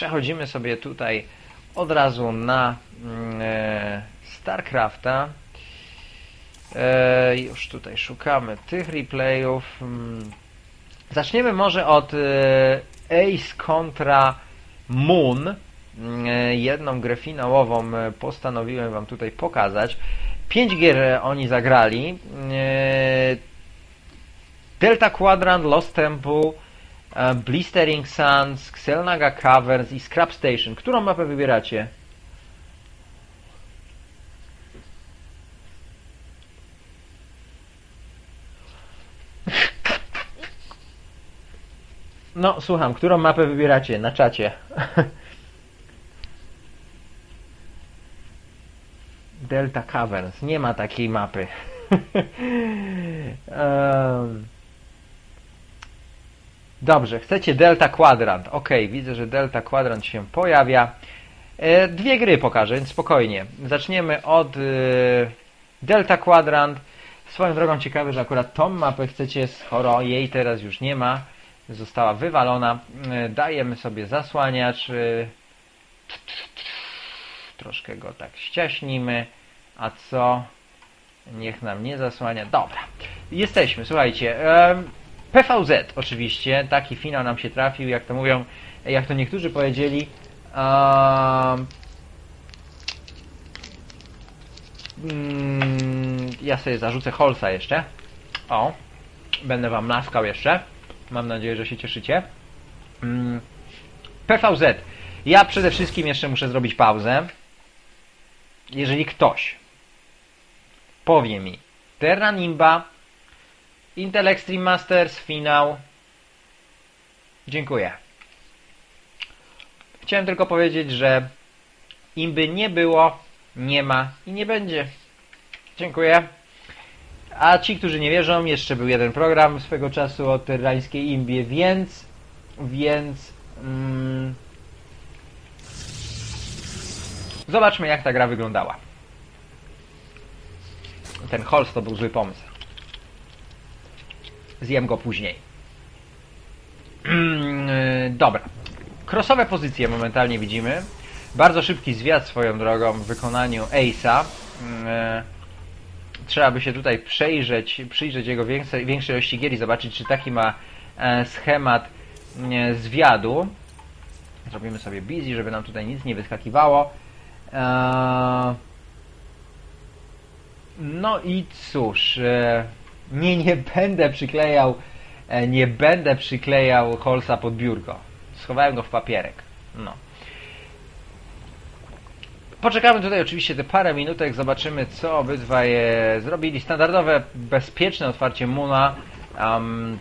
przechodzimy sobie tutaj od razu na mm, e, StarCrafta. E, już tutaj szukamy tych replayów. Mm. Zaczniemy może od e, Ace kontra Moon. Mm, Jedną grę finałową postanowiłem Wam tutaj pokazać. Pięć gier oni zagrali. Delta Quadrant, Lost Temple, Blistering Suns, Xelnaga Caverns i Scrap Station. Którą mapę wybieracie? No, słucham, którą mapę wybieracie na czacie? Delta Caverns. Nie ma takiej mapy. Em, Dobrze, chcecie Delta Quadrant. Ok, widzę, że Delta Quadrant się pojawia. E, Dwie gry pokażę, więc spokojnie. Zaczniemy od e, Delta Quadrant. Swoją drogą ciekawe, że akurat tą mapę chcecie, skoro jej teraz już nie ma. Została wywalona. E, Dajemy sobie zasłaniacz. Troszkę go tak ściaśnimy. A co? Niech nam nie zasłania. Dobra. Jesteśmy, słuchajcie. PVZ oczywiście, taki finał nam się trafił, jak to mówią, jak to niektórzy powiedzieli. mm, ja sobie zarzucę Holsa jeszcze. O, będę wam laskał jeszcze. Mam nadzieję, że się cieszycie. Mm, PVZ. Ja przede wszystkim jeszcze muszę zrobić pauzę. Jeżeli ktoś powie mi Terra Nimba, Intel Extreme Masters, finał. Dziękuję. Chciałem tylko powiedzieć, że imby nie było, nie ma i nie będzie. Dziękuję. A ci, którzy nie wierzą, jeszcze był jeden program swego czasu o terrańskiej imbie, więc więc mm, zobaczmy jak ta gra wyglądała. Ten Holst to był zły pomysł. Zjem go później. Yy, Dobra. Crossowe pozycje momentalnie widzimy. Bardzo szybki zwiat swoją drogą w wykonaniu Ace'a. Yy, Trzeba by się tutaj przejrzeć, przyjrzeć jego większej, większej ilości gier i zobaczyć, czy taki ma e, schemat e, zwiadu. Zrobimy sobie busy, żeby nam tutaj nic nie wyskakiwało. No i cóż, e, nie, nie będę przyklejał, e, nie będę przyklejał Holsa pod biurko. Schowałem go w papierek. No. Poczekamy tutaj oczywiście te parę minutek, zobaczymy co obydwaj zrobili. Standardowe, bezpieczne otwarcie Muna. Um,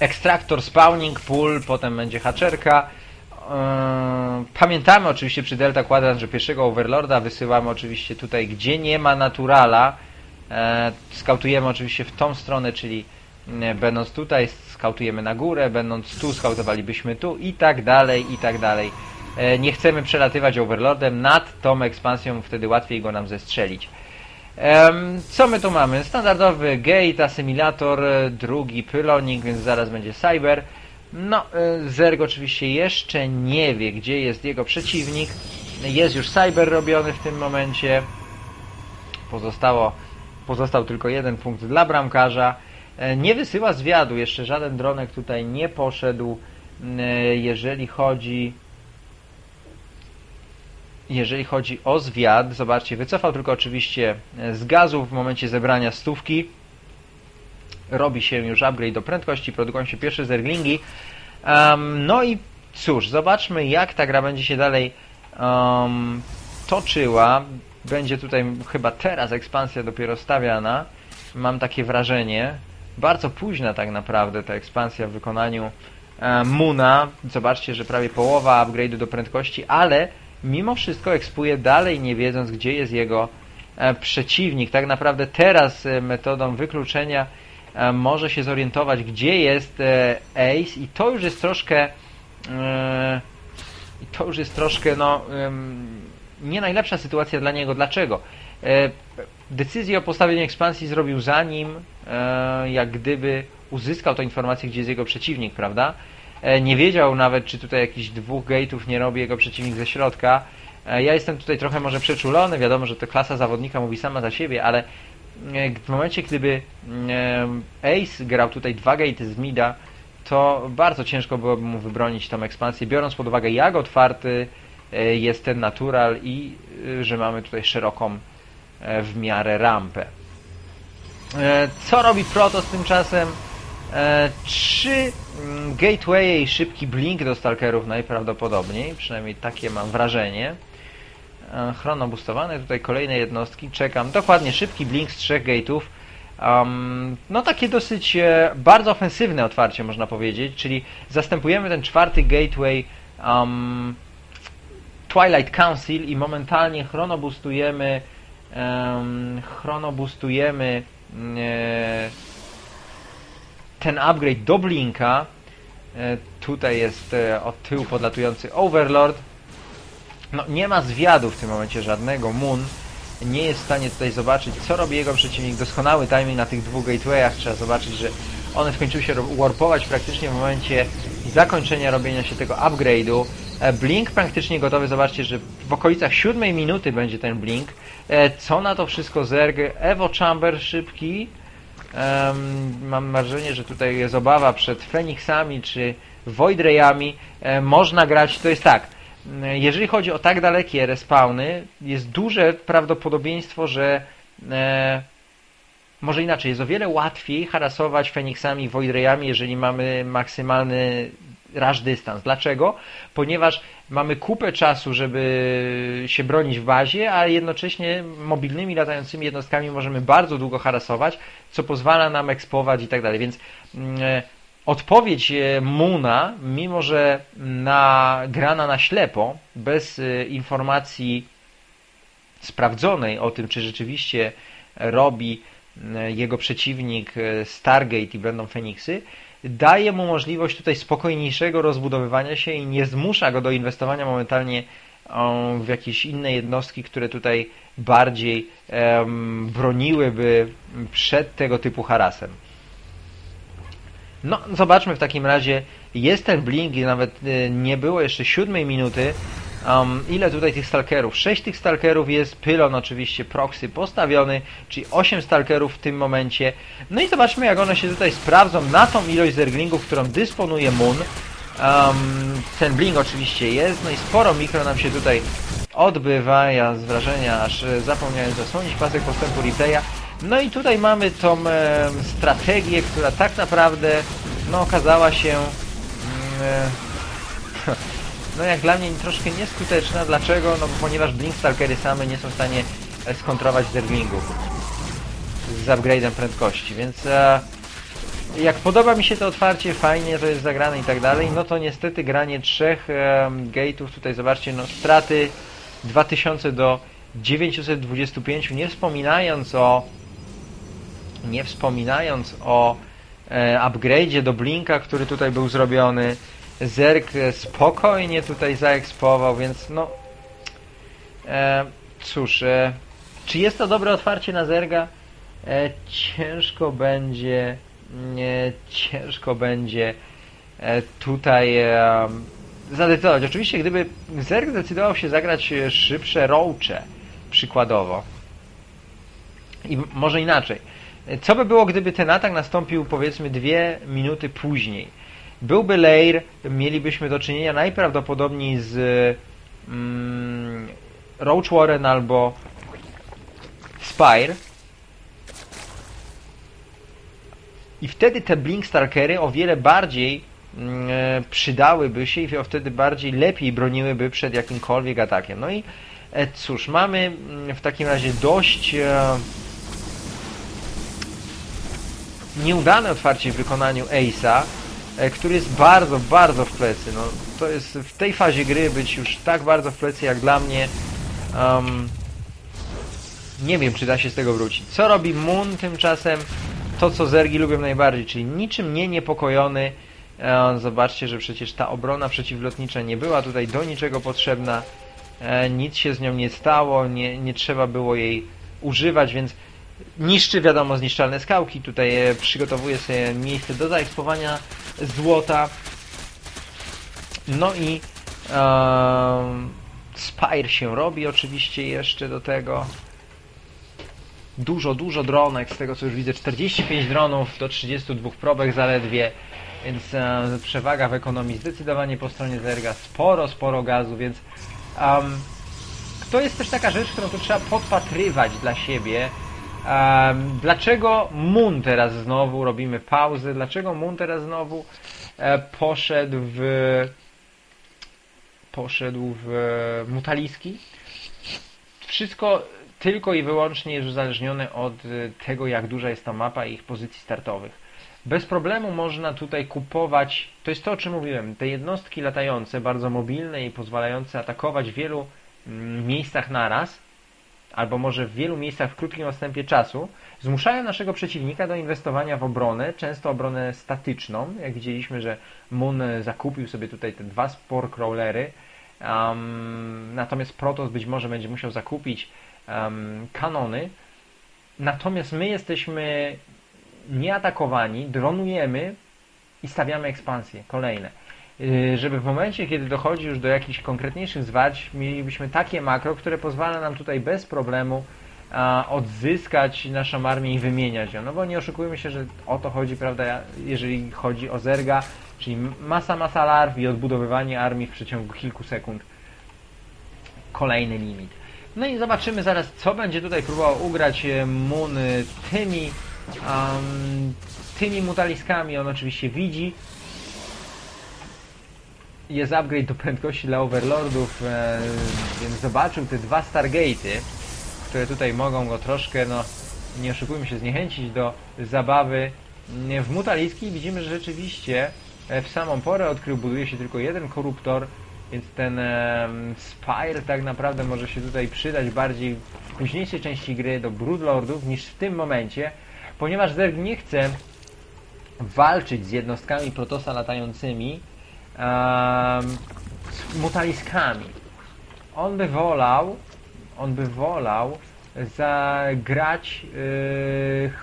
ekstraktor, spawning, pool, potem będzie haczerka. Eee, Pamiętamy oczywiście przy Delta Quadrant, że pierwszego Overlorda wysyłamy oczywiście tutaj, gdzie nie ma naturala. Eee, Skautujemy oczywiście w tą stronę, czyli e, będąc tutaj, skautujemy na górę, będąc tu, skautowalibyśmy tu i tak dalej, i tak dalej. E, Nie chcemy przelatywać Overlordem nad tą ekspansją, wtedy łatwiej go nam zestrzelić. Co my tu mamy? Standardowy gate, asymilator, e, drugi pylonik, więc zaraz będzie cyber. No, e, Zerg oczywiście jeszcze nie wie, gdzie jest jego przeciwnik. Jest już cyber robiony w tym momencie. Pozostało, pozostał tylko jeden punkt dla bramkarza. E, Nie wysyła zwiadu, jeszcze żaden dronek tutaj nie poszedł. E, Jeżeli chodzi jeżeli chodzi o zwiad, zobaczcie, wycofał tylko oczywiście e, z gazu w momencie zebrania stówki. Robi się już upgrade do prędkości, produkują się pierwsze zerglingi. Em, no i cóż, zobaczmy jak ta gra będzie się dalej em, toczyła. Będzie tutaj chyba teraz ekspansja dopiero stawiana. Mam takie wrażenie. Bardzo późna tak naprawdę ta ekspansja w wykonaniu e, Muna. Zobaczcie, że prawie połowa upgrade'u do prędkości, ale mimo wszystko ekspuje dalej, nie wiedząc, gdzie jest jego e, przeciwnik. Tak naprawdę teraz e, metodą wykluczenia e, może się zorientować, gdzie jest e, Ace i to już jest troszkę e, i to już jest troszkę no nie najlepsza sytuacja dla niego. Dlaczego? E, Decyzję o postawieniu ekspansji zrobił zanim e, jak gdyby uzyskał tę informację, gdzie jest jego przeciwnik, prawda? e, nie wiedział nawet, czy tutaj jakichś dwóch gate'ów nie robi jego przeciwnik ze środka. Ja jestem tutaj trochę może przeczulony, wiadomo, że to klasa zawodnika mówi sama za siebie, ale w momencie, gdyby Ace grał tutaj dwa gate'y z mida, to bardzo ciężko byłoby mu wybronić tą ekspansję, biorąc pod uwagę jak otwarty jest ten natural i e, że mamy tutaj szeroką e, w miarę rampę. E, Co robi Protoss tymczasem? E, Trzy mm, gatewaye i szybki blink do stalkerów najprawdopodobniej, przynajmniej takie mam wrażenie. E, Chronobustowane, tutaj kolejne jednostki, czekam. Dokładnie, szybki blink z trzech gate'ów. Um, no takie dosyć e, bardzo ofensywne otwarcie można powiedzieć, czyli zastępujemy ten czwarty gateway um, Twilight Council i momentalnie chronobustujemy um, chronobustujemy e, ten upgrade do Blinka. E, tutaj jest e, od tyłu podlatujący Overlord. No, nie ma zwiadu w tym momencie żadnego. Moon nie jest w stanie tutaj zobaczyć, co robi jego przeciwnik. Doskonały timing na tych dwóch gatewayach. Trzeba zobaczyć, że one skończyły się warpować praktycznie w momencie zakończenia robienia się tego upgrade'u. E, Blink praktycznie gotowy. Zobaczcie, że w okolicach siódmej minuty będzie ten blink. E, Co na to wszystko Zerg? Evo Chamber szybki. Mam wrażenie, że tutaj jest obawa przed Feniksami czy Void Rayami. E, można grać, to jest tak. Jeżeli chodzi o tak dalekie respawny, jest duże prawdopodobieństwo, że może inaczej, jest o wiele łatwiej harasować Feniksami i Void Rayami, jeżeli mamy maksymalny rush dystans. Dlaczego? Ponieważ mamy kupę czasu, żeby się bronić w bazie, a jednocześnie mobilnymi latającymi jednostkami możemy bardzo długo harasować, co pozwala nam ekspować i tak dalej. Więc mm, e, odpowiedź e, Muna, mimo że na, grana na ślepo, bez e, informacji sprawdzonej o tym, czy rzeczywiście robi jego przeciwnik Stargate i będą Feniksy, daje mu możliwość tutaj spokojniejszego rozbudowywania się i nie zmusza go do inwestowania momentalnie o, w jakieś inne jednostki, które tutaj bardziej broniłyby przed tego typu harasem. No, zobaczmy w takim razie, jest ten blink nawet e, nie było jeszcze siódmej minuty. Um, ile tutaj tych stalkerów? Sześć tych stalkerów jest, pylon oczywiście proxy postawiony, czyli 8 stalkerów w tym momencie. No i zobaczmy jak one się tutaj sprawdzą na tą ilość zerglingów, którą dysponuje Moon. Um, ten blink oczywiście jest, no i sporo mikro nam się tutaj odbywa. Ja z wrażenia aż zapomniałem zasłonić pasek postępu replaya. No i tutaj mamy tą e, strategię, która tak naprawdę no, okazała się mm, e, no jak dla mnie troszkę nieskuteczna. Dlaczego? No ponieważ Blink Stalkery same nie są w stanie e, skontrować zerglingów z upgrade'em prędkości, więc e, jak podoba mi się to otwarcie, fajnie to jest zagrane i tak dalej, no to niestety granie trzech e, gate'ów, tutaj zobaczcie, no straty 2000 do 925, nie wspominając o nie wspominając o e, upgrade'zie do Blinka, który tutaj był zrobiony. Zerk e, spokojnie tutaj zaekspował, więc no e, cóż, e, czy jest to dobre otwarcie na Zerga? E, ciężko będzie nie, ciężko będzie e, tutaj e, zadecydować. Oczywiście gdyby Zerg zdecydował się zagrać szybsze roache przykładowo i może inaczej. Co by było, gdyby ten atak nastąpił powiedzmy dwie minuty później? Byłby layer, mielibyśmy do czynienia najprawdopodobniej z mm, Roach Warren albo Spire. I wtedy te Blink Stalkery o wiele bardziej mm, e, przydałyby się i wtedy bardziej lepiej broniłyby przed jakimkolwiek atakiem. No i e, cóż, mamy mm, w takim razie dość e, nieudane otwarcie w wykonaniu Ace'a, który jest bardzo, bardzo w plecy. No, to jest w tej fazie gry być już tak bardzo w plecy jak dla mnie. Um, nie wiem, czy da się z tego wrócić. Co robi Moon tymczasem? To, co Zergi lubią najbardziej, czyli niczym nie niepokojony. E, zobaczcie, że przecież ta obrona przeciwlotnicza nie była tutaj do niczego potrzebna. E, nic się z nią nie stało, nie, nie trzeba było jej używać, więc niszczy, wiadomo, zniszczalne skałki. Tutaj e, przygotowuje sobie miejsce do zaekspowania złota. No i um, Spire się robi oczywiście jeszcze do tego. Dużo, dużo dronek, z tego co już widzę, 45 dronów do 32 probek zaledwie, więc przewaga w ekonomii zdecydowanie po stronie Zerga, sporo, sporo gazu, więc um, to jest też taka rzecz, którą tu trzeba podpatrywać dla siebie. Dlaczego Moon teraz znowu robimy pauzę? Dlaczego Moon teraz znowu e, poszedł w poszedł w Mutaliski? Wszystko tylko i wyłącznie jest uzależnione od e, tego, jak duża jest ta mapa i ich pozycji startowych. Bez problemu można tutaj kupować, to jest to o czym mówiłem, te jednostki latające, bardzo mobilne i pozwalające atakować w wielu mm, miejscach naraz, albo może w wielu miejscach w krótkim odstępie czasu, zmuszają naszego przeciwnika do inwestowania w obronę, często obronę statyczną. Jak widzieliśmy, że Moon zakupił sobie tutaj te dwa spore crawlery, um, natomiast Protoss być może będzie musiał zakupić um, kanony. Natomiast my jesteśmy nieatakowani, dronujemy i stawiamy ekspansje kolejne. Yy, żeby w momencie, kiedy dochodzi już do jakichś konkretniejszych zwarć, mielibyśmy takie makro, które pozwala nam tutaj bez problemu odzyskać naszą armię i wymieniać ją. No bo nie oszukujmy się, że o to chodzi, prawda, jeżeli chodzi o Zerga, czyli masa, masa larw i odbudowywanie armii w przeciągu kilku sekund. Kolejny limit. No i zobaczymy zaraz, co będzie tutaj próbował ugrać e, Moon tymi, um, tymi mutaliskami. On oczywiście widzi, jest upgrade do prędkości dla Overlordów, e, więc zobaczył te dwa Stargate'y, które tutaj mogą go troszkę, no nie oszukujmy się, zniechęcić do zabawy w Mutaliski. Widzimy, że rzeczywiście e, w samą porę odkrył, buduje się tylko jeden koruptor, więc ten e, Spire tak naprawdę może się tutaj przydać bardziej w późniejszej części gry do Broodlordów niż w tym momencie, ponieważ Zerg nie chce walczyć z jednostkami Protosa latającymi, z mutaliskami. On by wolał, on by wolał zagrać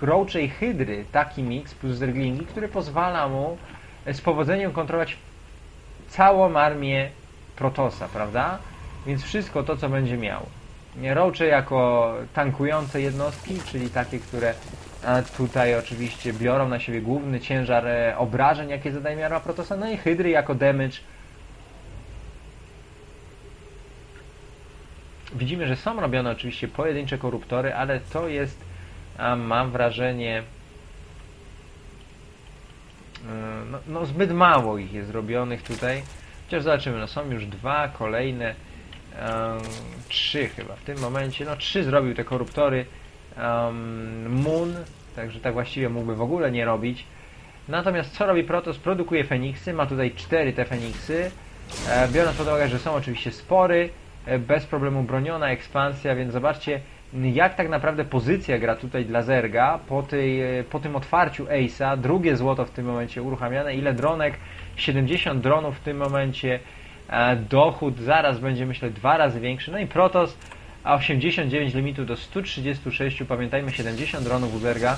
yy, Hydry, taki mix plus Zerglingi, który pozwala mu z powodzeniem kontrolować całą armię Protosa, prawda? Więc wszystko to, co będzie miał. Roache jako tankujące jednostki, czyli takie, które tutaj oczywiście biorą na siebie główny ciężar e, obrażeń, jakie zadaje miara Protosa, no i Hydry jako damage. Widzimy, że są robione oczywiście pojedyncze koruptory, ale to jest, mam wrażenie, e, no, no, zbyt mało ich jest robionych tutaj. Chociaż zobaczymy, no są już dwa kolejne, um, trzy chyba w tym momencie, no trzy zrobił te koruptory um, Moon, także tak właściwie mógłby w ogóle nie robić. Natomiast co robi Protoss? Produkuje Feniksy, ma tutaj cztery te Feniksy, e, biorąc pod uwagę, że są oczywiście spory, e, bez problemu broniona ekspansja, więc zobaczcie jak tak naprawdę pozycja gra tutaj dla Zerga po, tej, e, po tym otwarciu Ace'a, drugie złoto w tym momencie uruchamiane, ile dronek, 70 dronów w tym momencie, e, dochód zaraz będzie myślę dwa razy większy, no i Protoss a 89 limitu do 136, pamiętajmy 70 dronów Uzerga,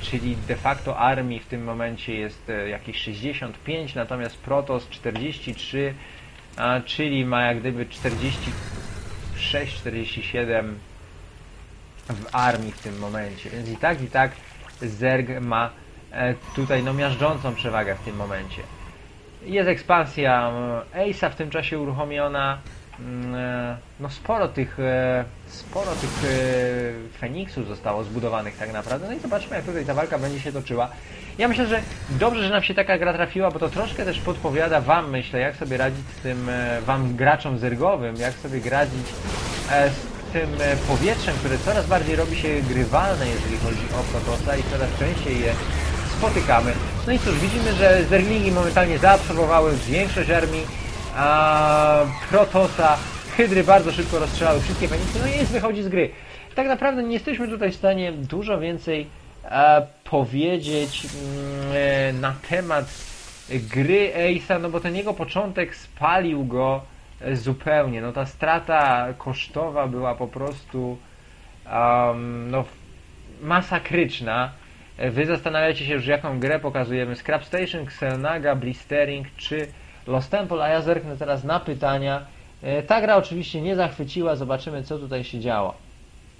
czyli de facto armii w tym momencie jest e, jakieś 65, natomiast Protoss 43, czyli ma jak gdyby 46-47 w armii w tym momencie, więc i tak i tak Zerg ma e, tutaj no miażdżącą przewagę w tym momencie. Jest ekspansja Ace'a w tym czasie uruchomiona, Mm, e, no sporo tych e, sporo tych e, Feniksów zostało zbudowanych tak naprawdę. No i zobaczmy jak tutaj ta walka będzie się toczyła. Ja myślę, że dobrze, że nam się taka gra trafiła, bo to troszkę też podpowiada Wam, myślę, jak sobie radzić z tym Wam graczom zergowym, jak sobie radzić z tym powietrzem, które coraz bardziej robi się grywalne, jeżeli chodzi o Protosa i coraz częściej je spotykamy. No i cóż, widzimy, że zerglingi momentalnie zaabsorbowały większość armii a Protosa, Hydry bardzo szybko rozstrzelały wszystkie Feniksy, no i jest wychodzi z gry. Tak naprawdę nie jesteśmy tutaj w stanie dużo więcej e, powiedzieć mm, e, na temat gry Ace'a, no bo ten jego początek spalił go e, zupełnie. No ta strata kosztowa była po prostu um, no, masakryczna. Wy zastanawiacie się już jaką grę pokazujemy. Scrap Station, Xelnaga, Blistering czy Lost Temple, a ja zerknę teraz na pytania. E, Ta gra oczywiście nie zachwyciła, zobaczymy co tutaj się działo.